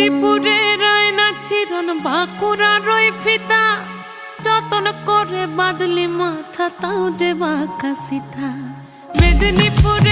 মেদিনীপুরে রায়না চিরন বাঁকুড়া রই ফিতা। যতন করে বাদলি মাথা, তাও যে বাঁকা সীতা। মেদিনীপুরে